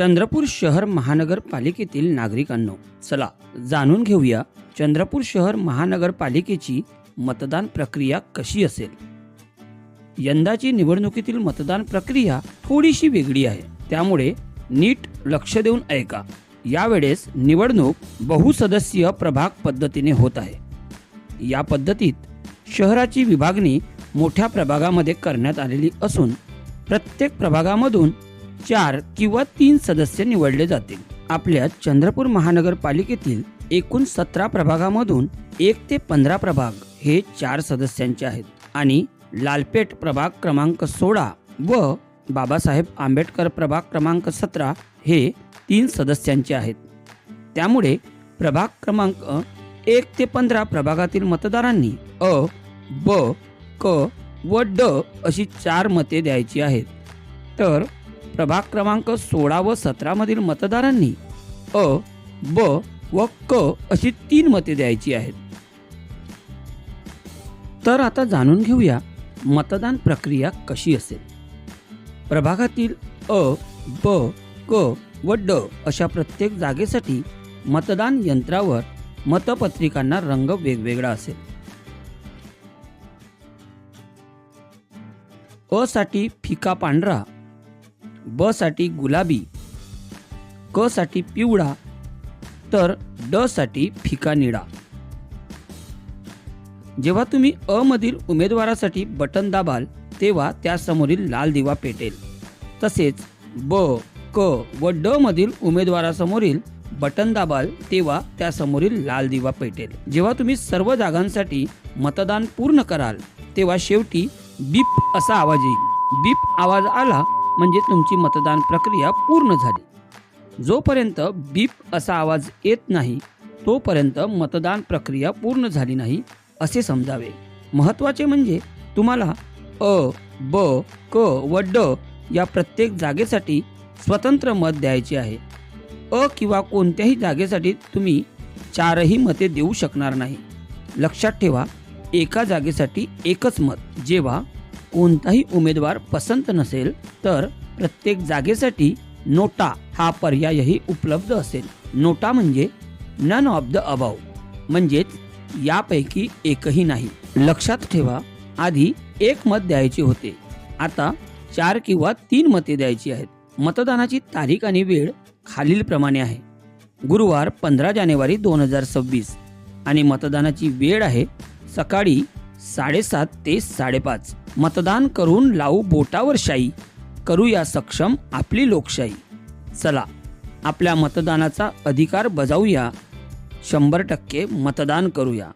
चंद्रपूर शहर महानगरपालिकेतील नागरिकांनो चला जाणून घेऊया चंद्रपूर शहर महानगरपालिकेची मतदान प्रक्रिया कशी असेल. यंदाची निवडणुकीतील मतदान प्रक्रिया थोडीशी वेगळी आहे त्यामुळे नीट लक्ष देऊन ऐका. यावेळेस निवडणूक बहुसदस्यीय प्रभाग पद्धतीने होत आहे. या पद्धतीत शहराची विभागणी मोठ्या प्रभागामध्ये करण्यात आलेली असून प्रत्येक प्रभागामधून चार किंवा तीन सदस्य निवडले जातील. आपल्या चंद्रपूर महानगरपालिकेतील एकूण सतरा प्रभागामधून एक ते पंधरा प्रभाग हे चार सदस्यांचे आहेत. आणि लालपेठ प्रभाग क्रमांक सोळा व बाबासाहेब आंबेडकर प्रभाग क्रमांक सतरा हे तीन सदस्यांचे आहेत. त्यामुळे प्रभाग क्रमांक एक ते पंधरा प्रभागातील मतदारांनी अ ब क व ड अशी चार मते द्यायची आहेत. तर प्रभाग क्रमांक सोळा व सतरामधील मतदारांनी अ ब व क अशी तीन मते द्यायची आहेत. तर आता जाणून घेऊया मतदान प्रक्रिया कशी असेल. प्रभागातील अ ब क व ड अशा प्रत्येक जागेसाठी मतदान यंत्रावर मतपत्रिकांना रंग वेगवेगळा असेल. अ साठी फिका पांढरा ब साठी गुलाबी क साठी पिवळा तर ड साठी फिका निळा जेव्हा तुम्ही अ मधील उमेदवारासाठी बटन दाबाल तेव्हा त्यासमोरील लाल दिवा पेटेल. तसेच ब क व ड मधील उमेदवारासमोरील बटन दाबाल तेव्हा त्यासमोरील लाल दिवा पेटेल. जेव्हा तुम्ही सर्व जागांसाठी मतदान पूर्ण कराल तेव्हा शेवटी बीप असा आवाज येईल. बीप आवाज आला म्हणजे तुमची मतदान प्रक्रिया पूर्ण झाली. जोपर्यंत बीप असा आवाज येत नाही तोपर्यंत मतदान प्रक्रिया पूर्ण झाली नाही असे समजावे. महत्त्वाचे म्हणजे तुम्हाला अ ब क व ड या प्रत्येक जागेसाठी स्वतंत्र मत द्यायचे आहे. अ किंवा कोणत्याही जागेसाठी तुम्ही चारही मते देऊ शकणार नाही. लक्षात ठेवा एका जागेसाठी एकच मत जेव्हा कोणताही उमेदवार पसंत नसेल तर प्रत्येक जागेसाठी नोटा हा पर्यायही उपलब्ध असेल. नोटा म्हणजे नन ऑफ द अभाव म्हणजेच यापैकी एकही नाही. लक्षात ठेवा आधी एक मत द्यायचे होते. आता चार किंवा तीन मते द्यायची आहेत. मतदानाची तारीख आणि वेळ खालीलप्रमाणे आहे. गुरुवार पंधरा जानेवारी दोन हजार सव्वीस. आणि मतदानाची वेळ आहे सकाळी साडेसात ते साडेपाच. मतदान करून लावू बोटावर शाई. करूया सक्षम आपली लोकशाही. चला आपल्या मतदानाचा अधिकार बजावूया. शंभर टक्के मतदान करूया.